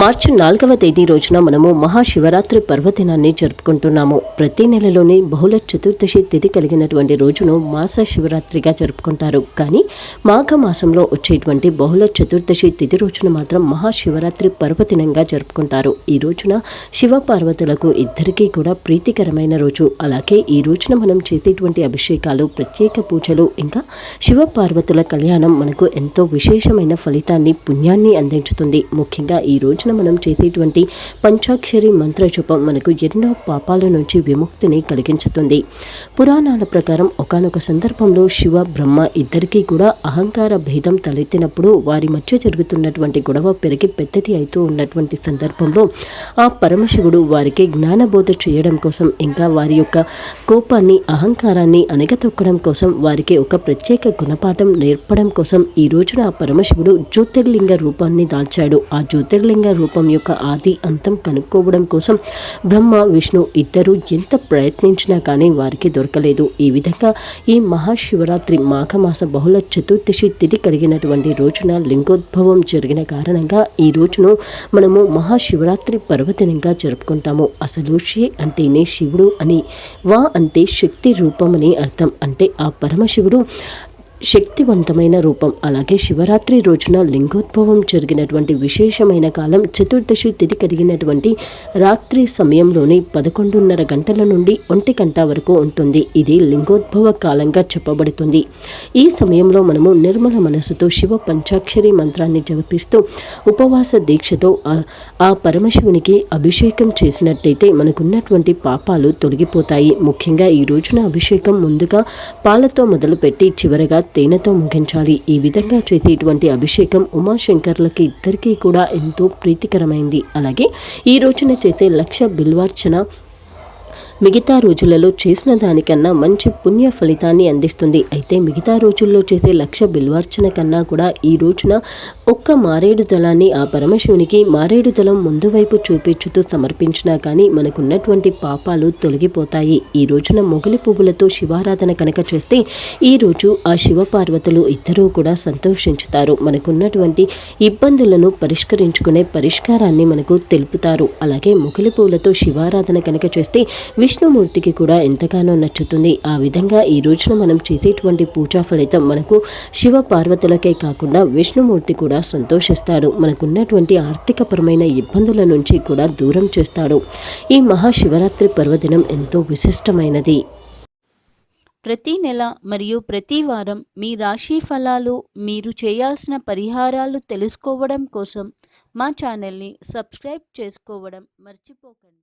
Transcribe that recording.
మార్చి నాలుగవ తేదీ రోజున మనము మహాశివరాత్రి పర్వదినాన్ని జరుపుకుంటున్నాము. ప్రతి నెలలోనే బహుళ చతుర్దశి తిథి కలిగినటువంటి రోజును మాస శివరాత్రిగా జరుపుకుంటారు. కానీ మాఘ మాసంలో వచ్చేటువంటి బహుళ చతుర్దశి తిథి రోజున మాత్రం మహాశివరాత్రి పర్వదినంగా జరుపుకుంటారు. ఈ రోజున శివ పార్వతులకు ఇద్దరికీ కూడా ప్రీతికరమైన రోజు. అలాగే ఈ రోజున మనం చేసేటువంటి అభిషేకాలు ప్రత్యేక పూజలు ఇంకా శివ పార్వతుల కళ్యాణం మనకు ఎంతో విశేషమైన ఫలితాన్ని పుణ్యాన్ని అందించుతుంది. ముఖ్యంగా ఈ రోజు రోజున మనం చేసేటువంటి పంచాక్షరి మంత్ర జపం మనకు ఎన్నో పాపాల నుంచి విముక్తిని కలిగించుతుంది. పురాణాల ప్రకారం ఒకానొక సందర్భంలో శివ బ్రహ్మ ఇద్దరికీ కూడా అహంకార భేదం తలెత్తినప్పుడు వారి మధ్య జరుగుతున్నటువంటి గొడవ పెరిగి పెద్దది అవుతూ ఉన్నటువంటి సందర్భంలో ఆ పరమశివుడు వారికి జ్ఞానబోధ చేయడం కోసం ఇంకా వారి యొక్క కోపాన్ని అహంకారాన్ని అణగతొక్కడం కోసం వారికి ఒక ప్రత్యేక గుణపాఠం నేర్పడం కోసం ఈ రోజున ఆ పరమశివుడు జ్యోతిర్లింగ రూపాన్ని దాల్చాడు. ఆ జ్యోతిర్లింగ రూపం యొక్క ఆది అంతం కనుక్కోవడం కోసం బ్రహ్మ విష్ణు ఇద్దరు ఎంత ప్రయత్నించినా కానీ వారికి దొరకలేదు. ఈ విధంగా ఈ మహాశివరాత్రి మాఘమాస బహుళ చతుర్దశి తిథి కలిగినటువంటి రోజున లింగోద్భవం జరిగిన కారణంగా ఈ రోజును మనము మహాశివరాత్రి పర్వదినంగా జరుపుకుంటాము. అసలు షి అంటేనే శివుడు అని వా అంటే శక్తి రూపం అని అర్థం. అంటే ఆ పరమశివుడు శక్తివంతమైన రూపం. అలాగే శివరాత్రి రోజున లింగోద్భవం జరిగినటువంటి విశేషమైన కాలం చతుర్దశి తిథి కలిగినటువంటి రాత్రి సమయంలోనే పదకొండున్నర గంటల నుండి ఒంటి గంట వరకు ఉంటుంది. ఇది లింగోద్భవ కాలంగా చెప్పబడుతుంది. ఈ సమయంలో మనము నిర్మల మనసుతో శివ పంచాక్షరి మంత్రాన్ని జపిస్తూ ఉపవాస దీక్షతో ఆ- ఆ పరమశివునికి అభిషేకం చేసినట్టయితే మనకున్నటువంటి పాపాలు తొలగిపోతాయి. ముఖ్యంగా ఈ రోజున అభిషేకం ముందుగా పాలతో మొదలుపెట్టి చివరగా తేనెతో ముగించాలి. ఈ విధంగా చేసేటువంటి అభిషేకం ఉమాశంకర్లకి ఇద్దరికీ కూడా ఎంతో ప్రీతికరమైంది. అలాగే ఈ రోజున చేసే లక్ష బిల్వార్చన మిగతా రోజులలో చేసిన దానికన్నా మంచి పుణ్య ఫలితాన్ని అందిస్తుంది. అయితే మిగతా రోజుల్లో చేసే లక్ష బిల్వార్చన కన్నా కూడా ఈ రోజున ఒక్క మారేడు దళాన్ని ఆ పరమశివునికి మారేడు దళం ముందు వైపు చూపించుతూ సమర్పించినా కానీ మనకున్నటువంటి పాపాలు తొలగిపోతాయి. ఈ రోజున మొగలి పువ్వులతో శివారాధన కనుక చేస్తే ఈ రోజు ఆ శివపార్వతులు ఇద్దరూ కూడా సంతోషించుతారు. మనకున్నటువంటి ఇబ్బందులను పరిష్కరించుకునే పరిష్కారాన్ని మనకు తెలుపుతారు. అలాగే మొగలి పువ్వులతో శివారాధన కనుక చేస్తే విష్ణుమూర్తికి కూడా ఎంతగానో నచ్చుతుంది. ఆ విధంగా ఈ రోజున మనం చేసేటువంటి పూజా ఫలితం మనకు శివ పార్వతులకే కాకుండా విష్ణుమూర్తి కూడా సంతోషిస్తాడు. మనకున్నటువంటి ఆర్థికపరమైన ఇబ్బందుల నుంచి కూడా దూరం చేస్తాడు. ఈ మహాశివరాత్రి పర్వదినం ఎంతో విశిష్టమైనది. ప్రతి నెల మరియు ప్రతి వారం మీ రాశి ఫలాలు మీరు చేయాల్సిన పరిహారాలు తెలుసుకోవడం కోసం మా ఛానల్ని సబ్స్క్రైబ్ చేసుకోవడం మర్చిపోకండి.